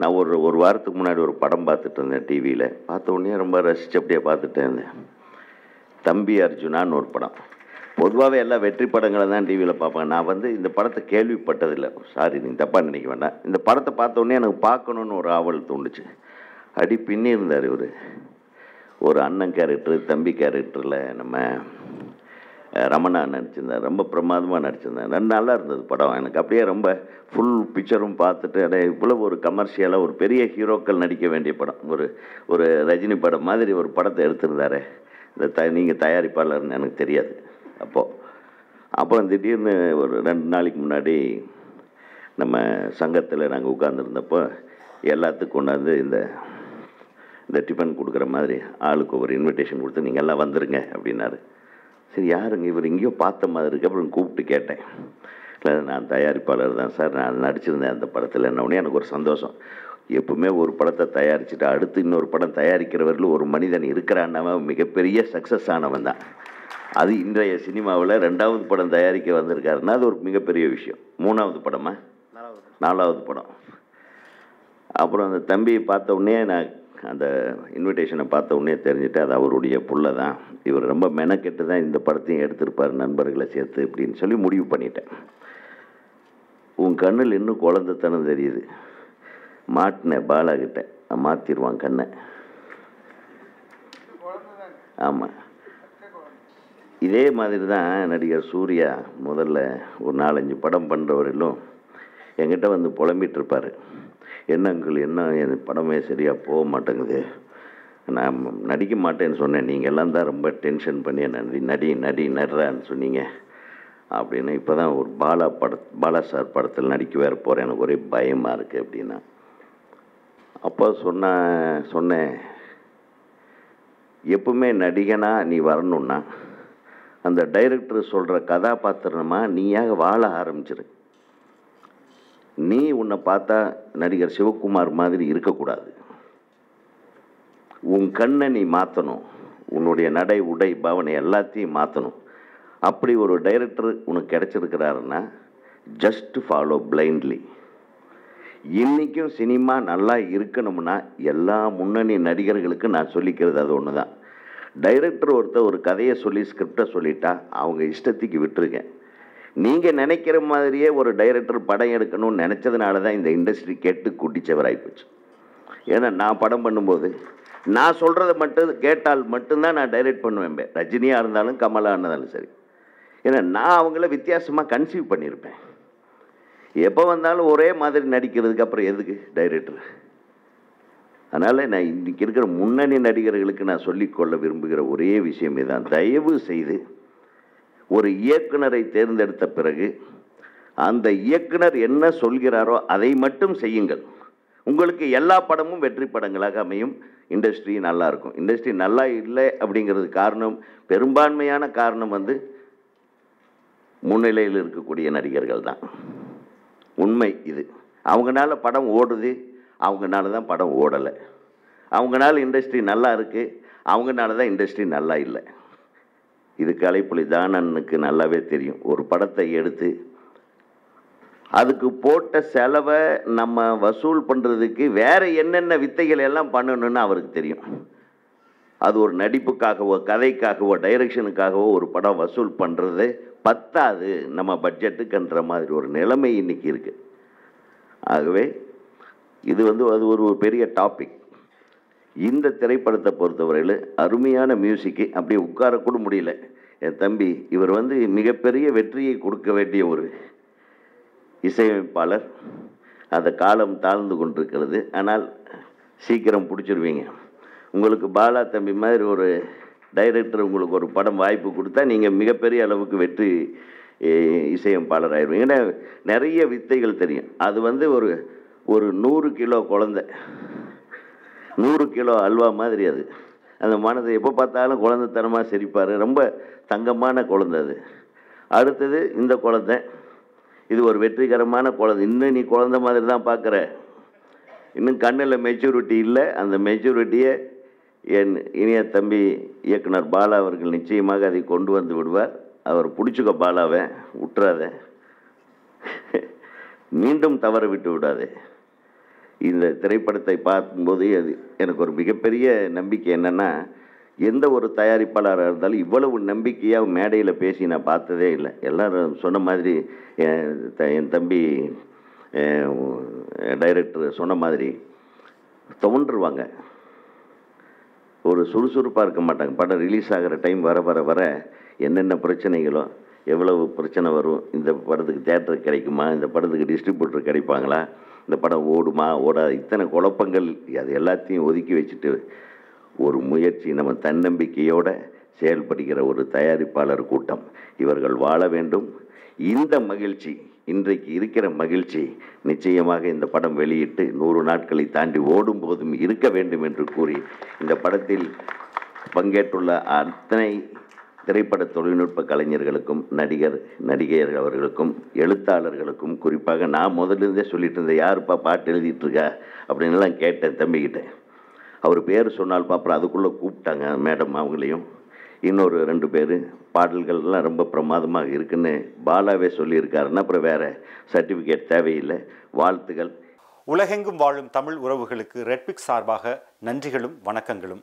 நான் ஒரு ஒரு வாரத்துக்கு முன்னாடி ஒரு படம் பார்த்துட்டு இருந்தேன் டிவியில் பார்த்த உடனே ரொம்ப ரசித்து அப்படியே பார்த்துட்டு இருந்தேன். தம்பி அர்ஜுனான்னு ஒரு படம். பொதுவாகவே எல்லா வெற்றி படங்களை தான் டிவியில் பார்ப்பேன் நான் வந்து இந்த படத்தை கேள்விப்பட்டதில்லை. சாரி நீங்கள் தப்பாக நினைக்க வேண்டாம். இந்த படத்தை பார்த்தோன்னே எனக்கு பார்க்கணுன்னு ஒரு ஆவல் தோணுச்சு. அடி பின்னி இருந்தார் இவர். ஒரு அண்ணன் கேரக்டர் தம்பி கேரக்டரில் நம்ம ரமணா நடிச்சிருந்தார். ரொம்ப பிரமாதமாக நடிச்சிருந்தார். ரெண்டு நல்லா இருந்தது படம். எனக்கு அப்படியே ரொம்ப ஃபுல் பிக்சரும் பார்த்துட்டு அடைய இவ்வளோ ஒரு கமர்ஷியலாக ஒரு பெரிய ஹீரோக்கள் நடிக்க வேண்டிய படம். ஒரு ஒரு ரஜினி படம் மாதிரி ஒரு படத்தை எடுத்திருந்தாரு. இந்த த நீங்கள் தயாரிப்பாளர்னு எனக்கு தெரியாது. அப்போது அப்புறம் திடீர்னு ஒரு ரெண்டு நாளைக்கு முன்னாடி நம்ம சங்கத்தில் நாங்கள் உட்காந்துருந்தப்போ எல்லாத்துக்கும் கொண்டாந்து இந்த இந்த டிஃபன் கொடுக்குற மாதிரி ஆளுக்கு ஒரு இன்விடேஷன் கொடுத்து நீங்கள் எல்லாம் வந்துருங்க அப்படின்னாரு. சரி யாருங்க இவர்? எங்கேயோ பார்த்த மாதிரி இருக்கு. அப்புறம் கூப்பிட்டு கேட்டேன். இல்லை நான் தயாரிப்பாளர் தான் சார். நான் நடிச்சிருந்தேன் அந்த படத்தில். என்ன உடனே எனக்கு ஒரு சந்தோஷம். எப்பவுமே ஒரு படத்தை தயாரிச்சுட்டு அடுத்து இன்னொரு படம் தயாரிக்கிறவர்கள் ஒரு மனிதன் இருக்கிறான்னவன் மிகப்பெரிய சக்ஸஸ் ஆனவன் தான். அது இன்றைய சினிமாவில் ரெண்டாவது படம் தயாரிக்க வந்திருக்காருன்னா அது ஒரு மிகப்பெரிய விஷயம். மூணாவது படமா. நாலாவது படம். அப்புறம் அந்த தம்பியை பார்த்த உடனே நான் அந்த இன்விடேஷனை பார்த்த உடனே தெரிஞ்சுட்டு அது அவருடைய புள்ள தான். இவர் ரொம்ப மெனக்கெட்டு தான் இந்த படத்தையும் எடுத்திருப்பார் நண்பர்களை சேர்த்து அப்படின்னு சொல்லி முடிவு பண்ணிட்டேன். உன் கண்ணில் இன்னும் குழந்தைத்தனம் தெரியுது. மாட்டினேன் பாலா கிட்ட மாற்றிடுவான் கண்ணை. ஆமாம் இதே மாதிரி தான் நடிகர் சூர்யா முதல்ல ஒரு நாலஞ்சு படம் பண்ணுறவரிலும் என்கிட்ட வந்து புலம்பிட்டு இருப்பார். என்ன என்ன? என் படமே சரியாக போக மாட்டேங்குது. நான் நடிக்க மாட்டேன்னு சொன்னேன். நீங்கள் எல்லாம் தான் ரொம்ப டென்ஷன் பண்ணி என்ன நடி நடி நடி நடுறான்னு சொன்னீங்க. அப்படின்னு இப்போ தான் ஒரு பாலா பட பாலா சார் படத்தில் நடிக்க வேறு போகிறேன் எனக்கு ஒரே பயமாக இருக்குது அப்படின்னா. அப்போ சொன்ன சொன்னேன். எப்பவுமே நடிகனா நீ வரணுன்னா அந்த டைரக்டர் சொல்கிற கதாபாத்திரமாக நீயாக வாழ ஆரம்பிச்சிரு. நீ உன்னை பார்த்தா நடிகர் சிவகுமார் மாதிரி இருக்கக்கூடாது. உன் கண்ணை நீ மாற்றணும் உன்னுடைய நடை உடை பாவனை எல்லாத்தையும் மாற்றணும் அப்படி ஒரு டைரக்டர் உனக்கு கிடச்சிருக்கிறாருன்னா ஜஸ்ட் ஃபாலோ பிளைண்ட்லி இன்றைக்கும் சினிமா நல்லா இருக்கணும்னா எல்லா முன்னணி நடிகர்களுக்கு நான் சொல்லிக்கிறது அது ஒன்று தான் டைரக்டர் ஒருத்தர் ஒரு கதையை சொல்லி ஸ்கிரிப்டை சொல்லிட்டா அவங்க இஷ்டத்துக்கு விட்டுருக்கேன் நீங்கள் நினைக்கிற மாதிரியே ஒரு டைரக்டர் படம் எடுக்கணும்னு நினச்சதுனால தான் இந்த இண்டஸ்ட்ரி கேட்டு குட்டிச்சவராகிப்போச்சு ஏன்னா நான் படம் பண்ணும்போது நான் சொல்கிறத மட்டும் கேட்டால் மட்டும்தான் நான் டைரக்ட் பண்ணுவேன் ரஜினியாக இருந்தாலும் கமலாக இருந்தாலும் சரி. ஏன்னா நான் அவங்கள வித்தியாசமாக கன்சீவ் பண்ணியிருப்பேன். எப்போ வந்தாலும் ஒரே மாதிரி நடிக்கிறதுக்கு அப்புறம் எதுக்கு டைரக்டர் அதனால் நான் இன்றைக்கி இருக்கிற முன்னணி நடிகர்களுக்கு நான் சொல்லிக்கொள்ள விரும்புகிற ஒரே விஷயம் இதுதான் தயவு செய்து ஒரு இயக்குனரை தேர்ந்தெடுத்த பிறகு அந்த இயக்குனர் என்ன சொல்கிறாரோ அதை மட்டும் செய்யுங்கள். உங்களுக்கு எல்லா படமும் வெற்றி படங்களாக அமையும். இண்டஸ்ட்ரி நல்லா இருக்கும். இண்டஸ்ட்ரி நல்லா இல்லை அப்படிங்கிறது காரணம் பெரும்பான்மையான காரணம் வந்து முன்னிலையில் இருக்கக்கூடிய நடிகர்கள் தான். உண்மை இது. அவங்கனால படம் ஓடுது. அவங்கனால தான் படம் ஓடலை. அவங்கனால இண்டஸ்ட்ரி நல்லா இருக்குது அவங்கனால தான் இண்டஸ்ட்ரி நல்லா இல்லை. இது கலைப்புலி தானனுக்கு நல்லாவே தெரியும். ஒரு படத்தை எடுத்து அதுக்கு போட்ட செலவை நம்ம வசூல் பண்ணுறதுக்கு வேறு என்னென்ன வித்தைகள் எல்லாம் பண்ணணும்னு அவருக்கு தெரியும். அது ஒரு நடிப்புக்காகவோ கதைக்காகவோ டைரக்ஷனுக்காகவோ ஒரு படம் வசூல் பண்ணுறது பத்தாது. நம்ம பட்ஜெட்டுக்குன்ற மாதிரி ஒரு நிலைமை இன்னைக்கு இருக்குது ஆகவே இது வந்து அது ஒரு ஒரு பெரிய டாபிக். இந்த திரைப்படத்தை பொறுத்தவரையில் அருமையான மியூசிக்கு அப்படியே உட்காரக்கூட முடியல. என் தம்பி இவர் வந்து மிகப்பெரிய வெற்றியை கொடுக்க வேண்டிய ஒரு இசையமைப்பாளர். அந்த காலம் தாழ்ந்து கொண்டிருக்கிறது. ஆனால் சீக்கிரம் பிடிச்சிருவீங்க. உங்களுக்கு பாலா தம்பி மாதிரி ஒரு டைரக்டர் உங்களுக்கு ஒரு படம் வாய்ப்பு கொடுத்தா நீங்கள் மிகப்பெரிய அளவுக்கு வெற்றி இசையமைப்பாளர் ஆயிடுவீங்க. ஏன்னா நிறைய வித்தைகள் தெரியும். அது வந்து ஒரு ஒரு நூறு கிலோ குழந்தை. நூறு கிலோ அல்வா மாதிரி அது. அந்த மனதை எப்போ பார்த்தாலும் குழந்தைத்தனமாக சிரிப்பார். ரொம்ப தங்கமான குழந்தை அது. அடுத்தது இந்த குழந்தை. இது ஒரு வெற்றிகரமான குழந்தை. இன்னும் நீ குழந்த மாதிரி தான் பார்க்குற. இன்னும் கண்ணில் மெச்சூரிட்டி இல்லை. அந்த மெச்சூரிட்டியை என் இனிய தம்பி இயக்குனர் பாலா அவர்கள் நிச்சயமாக அதை கொண்டு வந்து விடுவார். அவர் பிடிச்சிக்க பாலாவை. விட்டுறாத மீண்டும் தவற விட்டு விடாதே. இந்த திரைப்படத்தை பார்க்கும்போது அது எனக்கு ஒரு மிகப்பெரிய நம்பிக்கை என்னென்னா எந்த ஒரு தயாரிப்பாளராக இருந்தாலும் இவ்வளவு நம்பிக்கையாக மேடையில் பேசி நான் பார்த்ததே இல்லை. எல்லாரும் சொன்ன மாதிரி என் என் தம்பி டைரக்டர் சொன்ன மாதிரி தோன்றுவாங்க. ஒரு சுறுசுறுப்பாக இருக்க மாட்டாங்க. படம் ரிலீஸ் ஆகிற டைம் வர வர வர என்னென்ன பிரச்சனைகளோ எவ்வளவு பிரச்சனை வரும் இந்த படத்துக்கு தேட்டர் கிடைக்குமா இந்த படத்துக்கு டிஸ்ட்ரிபியூட்டர் கிடைப்பாங்களா இந்த படம் ஓடுமா ஓடாது. இத்தனை குழப்பங்கள் அது எல்லாத்தையும் ஒதுக்கி வச்சுட்டு ஒரு முயற்சி நம்ம தன்னம்பிக்கையோடு செயல்படுகிற ஒரு தயாரிப்பாளர் கூட்டம். இவர்கள் வாழ வேண்டும். இந்த மகிழ்ச்சி இன்றைக்கு இருக்கிற மகிழ்ச்சி நிச்சயமாக இந்த படம் வெளியிட்டு நூறு நாட்களை தாண்டி ஓடும் போதும் இருக்க வேண்டும் என்று கூறி இந்த படத்தில் பங்கேற்றுள்ள அத்தனை திரைப்பட தொழில்நுட்ப கலைஞர்களுக்கும் நடிகர் நடிகையர் அவர்களுக்கும் எழுத்தாளர்களுக்கும் குறிப்பாக நான் முதலிருந்தே சொல்லிட்டு இருந்தேன் யாருப்பா பாட்டு எழுதிட்டுருக்கா? அப்படின்லாம் கேட்டேன் தம்பிக்கிட்ட அவர் பேர் சொன்னால்ப்பா அப்புறம் அதுக்குள்ளே கூப்பிட்டாங்க மேடம் அவங்களையும். இன்னொரு ரெண்டு பேர் பாடல்கள்லாம் ரொம்ப பிரமாதமாக இருக்குன்னு பாலாவே சொல்லியிருக்காருன்னா அப்புறம் வேறு சர்டிஃபிகேட் தேவையில்லை. வாழ்த்துகள் உலகெங்கும் வாழும் தமிழ் உறவுகளுக்கு ரெட்பிக் சார்பாக நன்றிகளும் வணக்கங்களும்.